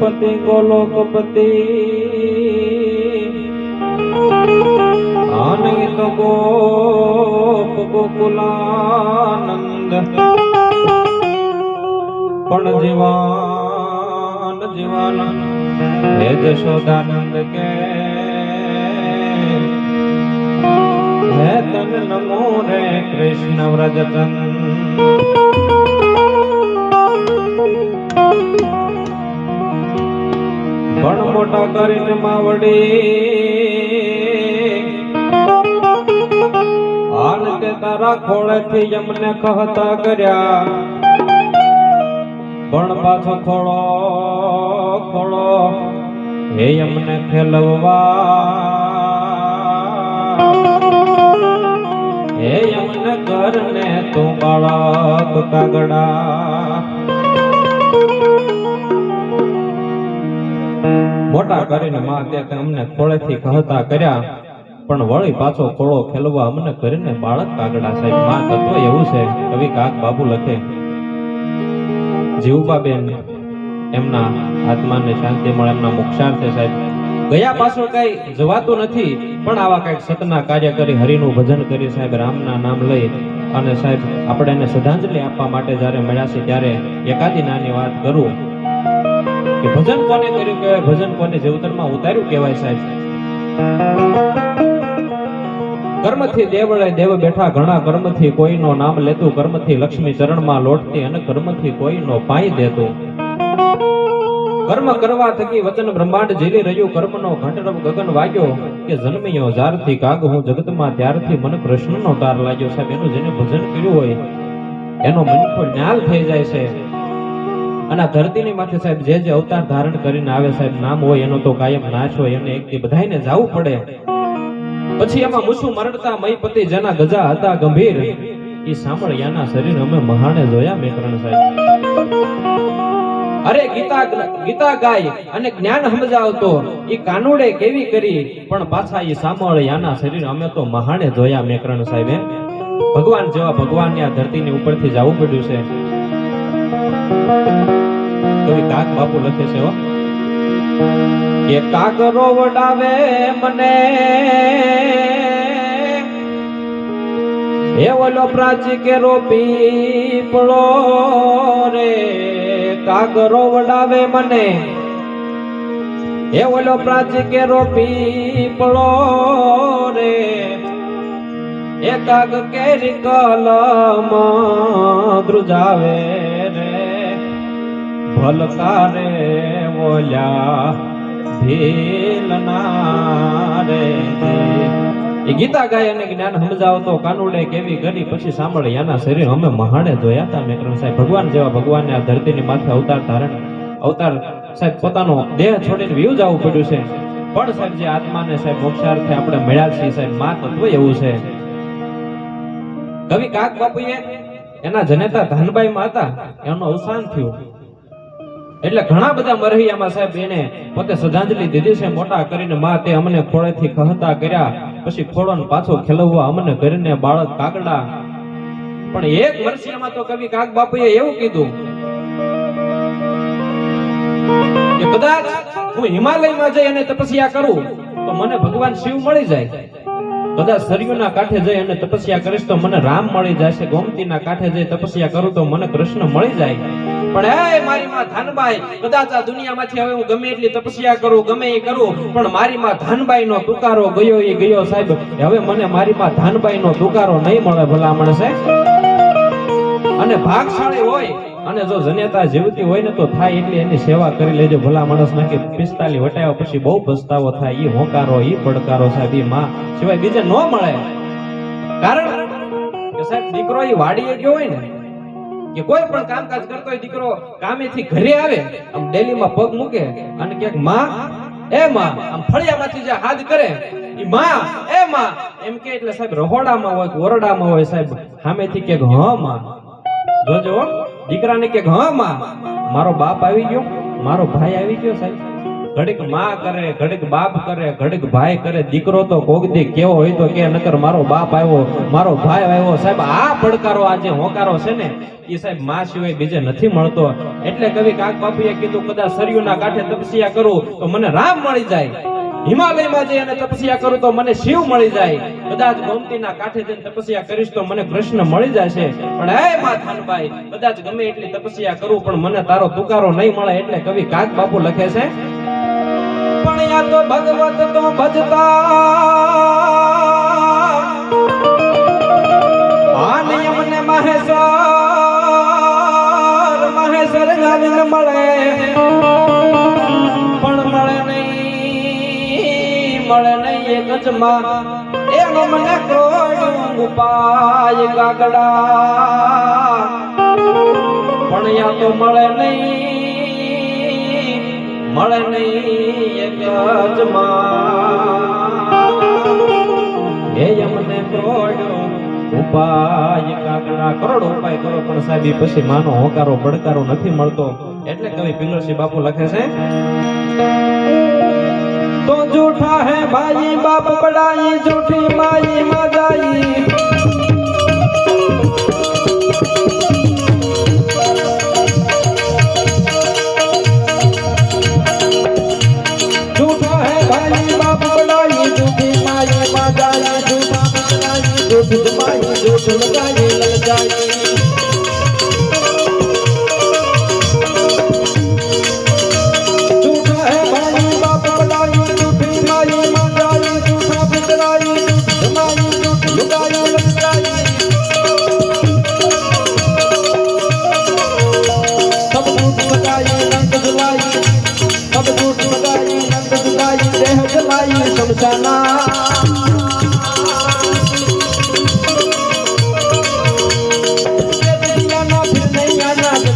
પતિ ગોલોકપતિ આનંદ ગોપ ગોકુલાનંદ. પણ જીવાન જીવાનંદ, હે જશોદાનંદ કે. હે તન નમો રે કૃષ્ણ વ્રજતન. મોટા કરીને માવડી આન તે તારા ખોળેથી અમને કહતા કર્યા પણ પાછો ખોળો ખોળો. હે અમને ખેલવવા હે યમને કરને તું બાળક કાગડા. મોટા કરીને માં તે અમને ખોળેથી કહતા કર્યા. પણ વળી પાછો ખોળો ખેલવા અમને કરીને બાળક કાગડા સાહેબ, માં, તત્વ એવું છે. કવિ કાક બાબુ લખે. જીવબાબેન એમના આત્માને શાંતિ મળે, એમના મોક્ષાર્થે સાહેબ. ગયા પાછળ કઈ જવાતું નથી, પણ આવા કંઈક સતના કાર્ય કરી, હરિનું ભજન કરી સાહેબ, રામના નામ લઈ. અને સાહેબ, આપણે એને શ્રદ્ધાંજલિ આપવા માટે જ્યારે મળ્યા છે ત્યારે એકાદી નાની વાત કરું. કે ભજન કોને કર્યું કહેવાય? ભજન કોને જેવતરમાં ઉતાર્યું કહેવાય સાહેબ? કર્મથી દેવળે દેવ બેઠા ઘણા, કર્મથી કોઈનો નામ લેતું, કર્મથી લક્ષ્મી ચરણમાં લોટતી અને કર્મથી કોઈનો પાઈ દેતું. કર્મ કરવા થકી વચન બ્રહ્માંડ ઝીલી રહ્યું, કર્મનો ઘંટરવ ગગન વાગ્યો કે જન્મ્યો, જ્યારથી કાગ હું જગતમાં ત્યારથી મન કૃષ્ણનો તાર લાગ્યો સાહેબ. એનું જેને ભજન કર્યું હોય, એનો મનખો ન્યાલ થઈ જાય છે. અને ધરતીની માથે સાહેબ જે જે અવતાર ધારણ કરીને આવે સાહેબ, નામ હોય એનો તો કાયમ નાશ હોય એને એક બધાને જવું પડે. પછી એમાં મુસુ મરણતા મયપતિ જેના ગજા હતા ગંભીર ઈ સાંભળ્યાના શરીર અમે મહાણે જોયા મેકરણ સાહેબ. અરે ગીતા ગીતા ગાય અને જ્ઞાન સમજાવતો એ કાનુડે કેવી કરી, પણ પાછા એ સામળ સાંભળ્યાના શરીર અમે તો મહાણે જોયા મેકરણ સાહેબ ભગવાન જેવા ભગવાનની આ ધરતીની ઉપરથી જવું પડ્યું છે. કવિ બાપુ લખે છે કે કાગરો વડાવે મને. એ ઓલો પ્રાચી કેરો પીપળો રે. કાગરો વડાવે મને. એ ઓલો પ્રાચી કેરો પીપળો રે. એ કાગ કેરી કલમ ધ્રુજાવે. રે ભલકારે ઓલ્યા એ ગીતા ગાય અને જ્ઞાન સમજાવતો કાનુડે કેવી કરી પછી સાંભળે. યાના શરીર અમે મહાણે જોયા હતા મેકરણ સાહેબ ભગવાન જેવા ભગવાનને આ ધરતીની માથે અવતાર ધારણ, અવતાર સાહેબ પોતાનો દેહ છોડીને વ્યુ જવું પડ્યું છે. પણ સાહેબ જે આત્માને સાહેબ મોક્ષાર્થે આપણે મળ્યા છીએ સાહેબ, માં તત્વ એવું છે. કવિ કાક બાપુએ એના જનેતા ધનબાઈ માતા એનું અવસાન થયું. એટલે ઘણા બધા મરહિયામાં સાહેબ એને પોતે શ્રદ્ધાંજલિ દીધી છે, મોટા કરીને માં તે અમને ખોળેથી કહતા કર્યા, પછી ખોળો પાછો ખેલવવા અમને કરીને બાળક કાગડા. પણ એક વર્ષિયામાં તો કવિ કાગ બાપુએ એવું કીધું કે કદાચ હું હિમાલયમાં જઈ અને તપસ્યા કરું, તો મને ભગવાન શિવ મળી જાય. કદાચ સરયુના કાંઠે જઈ અને તપસ્યા કરીશ, તો મને રામ મળી જશે. ગોમતીના કાંઠે જઈ તપસ્યા કરું, તો મને કૃષ્ણ મળી જાય. પણ હે મારી માં ધનબાઈ, કદાચ આ દુનિયામાંથી હવે હું ગમે એટલી તપસ્યા કરું, ગમે એ કરું, પણ મારી માં ધનબાઈ નો તુકારો ગયો એ ગયો સાહેબ. હવે મને મારી માં ધનબાઈ નો તુકારો નહીં મળે ભલામણ છે અને ભાગશાળી હોય, અને જો જનેતા જીવતી હોય ને તો થાય એટલી એની સેવા કરી લેજો ભલા માણસ ના કે પિસ્તાલી વટાવ્યા પછી બહુ પસ્તાવો થાય, ઈ હોકારો, ઈ પડકારો સાહેબ, ઈ માં. સિવાય બીજે ન મળે. કારણ કે સાહેબ, દીકરો ઈ વાડીએ ગયો હોય ને કે કોઈ પણ કામકાજ કરતો હોય દીકરો કામેથી ઘરે આવે, આમ ડેલીમાં પગ મૂકે અને કે માં, એ માં, આમ ફળિયામાંથી જે હાથ કરે, ઈ માં, એ માં. એમ કે એટલે સાહેબ રહોડામાં હોય ઓરડામાં હોય સાહેબ, સામેથી કે, હ, માં. જોજો દીકરાને કે, હા, માં, મારો બાપ આવી ગયો, મારો ભાઈ આવી ગયો સાહેબ. ઘડીકમાં કરે, ઘડીક બાપ કરે, ઘડીક ભાઈ કરે. દીકરો તો કોક દી કેવો હોય તો કે, નકર મારો બાપ આવ્યો, મારો ભાઈ આવ્યો. સાહેબ, આ પડકારો આ હોકારો છે ને એ સાહેબમાં સિવાય બીજે નથી મળતો. એટલે કવિ કાક બાપુએ કીધું, કદાચ સરયુના કાંઠે તપસ્યા કરું તો મને રામ મળી જાય. હિમાલયમાં જઈ અને તપસ્યા કરું તો મને શિવ મળી જાય. કદાચ ગોમતીના કાંઠે જઈને તપસ્યા કરીશ તો મને કૃષ્ણ મળી જશે. પણ હે મા થાનભાઈ કદાચ ગમે એટલી તપસ્યા કરું, પણ મને તારો તુકારો નહીં મળે. એટલે કવિ કાક બાપુ લખે છે પણ યા તો ભગવત તો ભજતા. આ નિયમને મહેશ્વર મહેશ્વર મળે. પણ મળે નહીં મળે નહીં એક જ માં. એનો મને ઉપાય ગાગડા પણ યા તો મળે નહીં મળે નહીં એક માં. અમને કરોડ ઉપાય કાકડા કરોડ ઉપાય કરો પણ સાહેબ પછી માનો હોકારો પડકારો નથી મળતો એટલે કવિ પિંગળસિંહ બાપુ લખે છે તો જૂઠા હે ભાઈ બાપ પડાઈ જૂઠી માઈ મજાઈ চল গায়ে লল যাই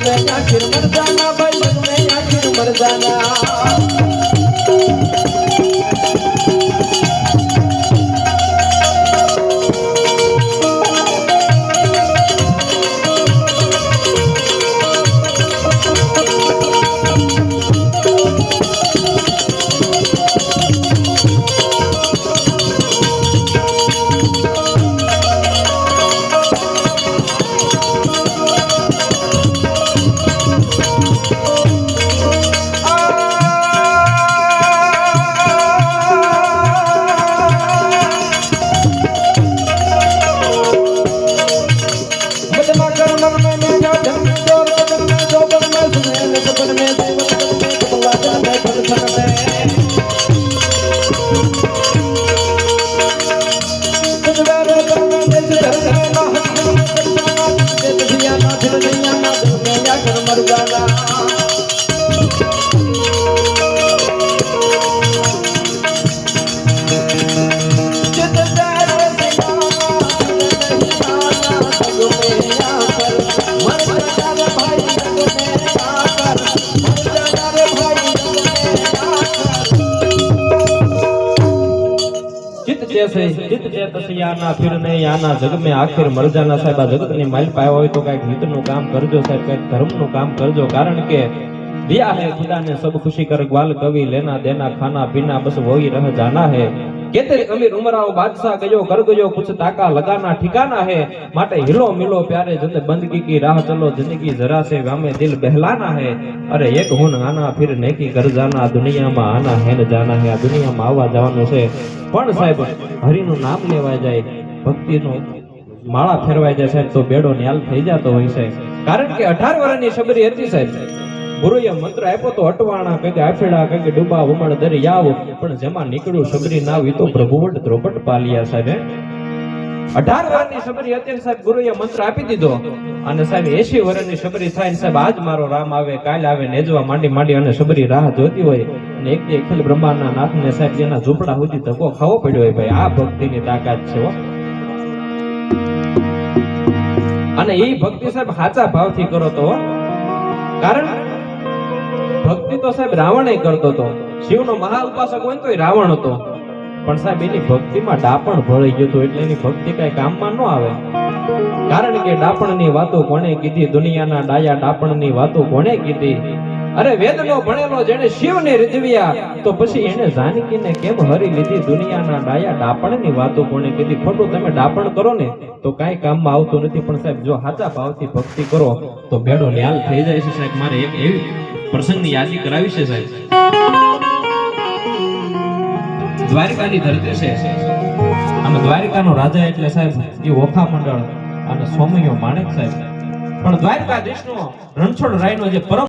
में आखिर मर जाना भाई जग में आखिर मर जाना यांना धुण्याच्या कर्मरुगाला ચિત્ત જીત જે ચેતસિયાના ફિર નહીં આના જગ મે આખિર મરજાના સાહેબ આ જગતની માલ પાયો હોય તો કંઈક હિતનું કામ કરજો સાહેબ, કંઈક ધર્મનું કામ કરજો. કારણ કે દિયા હે ખુદા ને સબ ખુશી કર ગ્વાલ કવિ, લેના દેના ખાના પીના બસ હોય રહ જાના હે. કેતે અમીર ઉમરાઓ બાદશાહ ગયો કર ગયો, કુછ તાકા લગાના ઠિકાના હે. માટે હિલો મિલો પ્યારે જંદ બંદગી કી રાહ ચલો, જિંદગી જરા સે ગામે દિલ બહેલાના હે. અરે એક હુન આના ફિર નેકી કર જાના, દુનિયામાં આના હે ન જાના હે. આ દુનિયામાં આવવા જવાનું છે. પણ સાહેબ, હરિનું નામ લેવાય જાય, ભક્તિનો માળા ફેરવાય જાય સાહેબ, તો બેડો ન્યાલ થઈ જતો હોય છે. કારણ કે અઢાર વર્ષની શબરી હતી સાહેબ. ગુરુએ મંત્ર આપ્યો તો અટવાણા કંઈક આફેડા કંઈક ડૂબા ઉમળ દરિયાવ પણ જેમાં નીકળ્યું સબરી નાવ ઈ તો પ્રભુવટ દ્રોપટ પાલિયા સાહેબ અઢાર વર્ષની સબરી અત્યારે સાહેબ, ગુરુએ મંત્ર આપી દીધો. અને સાહેબ એસી વર્ષની સબરી થાય સાહેબ, આજ મારો રામ આવે, કાલ આવે નેજવા માંડી માંડી અને સબરી રાહ જોતી હોય. અને એક દી અખિલ બ્રહ્માંડના નાથને સાહેબ, જેના ઝૂંપડા સુધી ધક્કો ખાવો પડ્યો હોય ભાઈ, આ ભક્તિની તાકાત છે અને એ ભક્તિ સાહેબ, સાચા ભાવથી કરો તો કારણ ભક્તિ તો સાહેબ રાવણ કરતો હતો. શિવનો મહા ઉપાસક હોય ને એ રાવણ હતો. પણ સાહેબ એની ભક્તિમાં ડાપણ ભળી ગયું હતું એટલે એની ભક્તિ કઈ કામમાં ન આવે. કારણ કે ડાપણની વાતો કોણે કીધી? દુનિયાના ડાયા ડાપણની વાતો કોણે કીધી? અરે વેદનો ભણેલો જેને શિવને રીઝવ્યા, તો પછી એને જાનકીને કેમ હરી લીધી? દુનિયાના ડાયા ડાપણની વાતો કોણે કીધી? ખોટું તમે ડાપણ કરો ને, તો કાંઈ કામમાં આવતું નથી. પણ સાહેબ, જો સાચા ભાવથી ભક્તિ કરો, તો બેડો ન્યાલ થઈ જાય છે સાહેબ. મારે એક એવી પ્રસંગની યાદી કરાવી છે, સાહેબ? દ્વારિકાની ધરતી છે. અને દ્વારિકાનો રાજા એટલે, સાહેબ, એ ઓખા મંડળ અને સ્વામીઓ માણેક, સાહેબ. પણ દ્વારકાધીશનો રણછોડ રાયનો જે પરમ